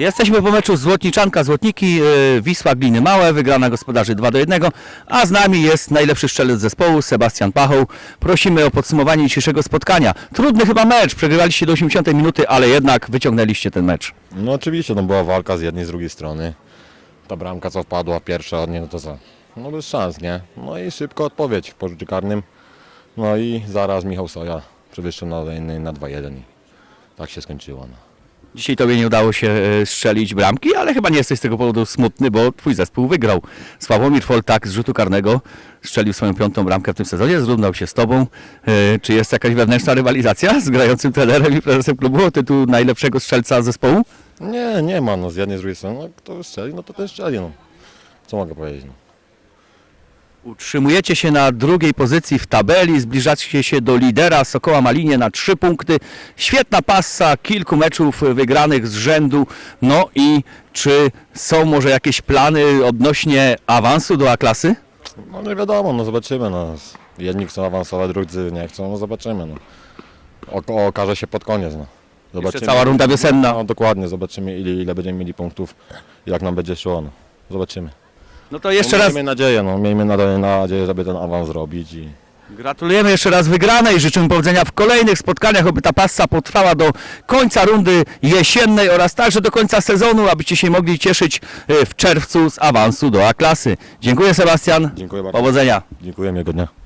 Jesteśmy po meczu Złotniczanka Złotniki, yy, Wisła Gliny Małe, wygrana gospodarzy 2 do 1, a z nami jest najlepszy strzelec zespołu Sebastian Pachoł. Prosimy o podsumowanie dzisiejszego spotkania. Trudny chyba mecz, przegrywaliście do 80 minuty, ale jednak wyciągnęliście ten mecz. No oczywiście, no była walka z jednej, z drugiej strony. Ta bramka co wpadła pierwsza od niej, no to co? No bez szans, nie? No i szybko odpowiedź po rzucie karnym. No i zaraz Michał Soja przewyższył na, na 2-1 i tak się skończyło. No. Dzisiaj tobie nie udało się e, strzelić bramki, ale chyba nie jesteś z tego powodu smutny, bo twój zespół wygrał. Sławomir Foltak z rzutu karnego strzelił swoją piątą bramkę w tym sezonie, zrównał się z tobą. E, Czy jest jakaś wewnętrzna rywalizacja z grającym trenerem i prezesem klubu o tytuł najlepszego strzelca zespołu? Nie, nie ma, no z jednej, z drugiej strony, no kto strzeli, no to też strzeli, no. Co mogę powiedzieć, no. Utrzymujecie się na drugiej pozycji w tabeli, zbliżacie się do lidera Sokoła Malinie na trzy punkty. Świetna passa, kilku meczów wygranych z rzędu. No i czy są może jakieś plany odnośnie awansu do A-klasy? No nie wiadomo, no zobaczymy, no. Jedni chcą awansować, drudzy nie chcą, no zobaczymy, no. O, okaże się pod koniec, no. Jeszcze cała runda wiosenna. No dokładnie, zobaczymy ile, ile będziemy mieli punktów, jak nam będzie szło, no. Zobaczymy. No to jeszcze no, raz Miejmy nadzieję, no, miejmy nadzieję, nadzieję, żeby ten awans zrobić i gratulujemy jeszcze raz wygranej. Życzymy powodzenia w kolejnych spotkaniach, aby ta passa potrwała do końca rundy jesiennej oraz także do końca sezonu, abyście się mogli cieszyć e, w czerwcu z awansu do A-klasy. Dziękuję Sebastian. dziękuję bardzo. Powodzenia. Dziękuję, miłego dnia.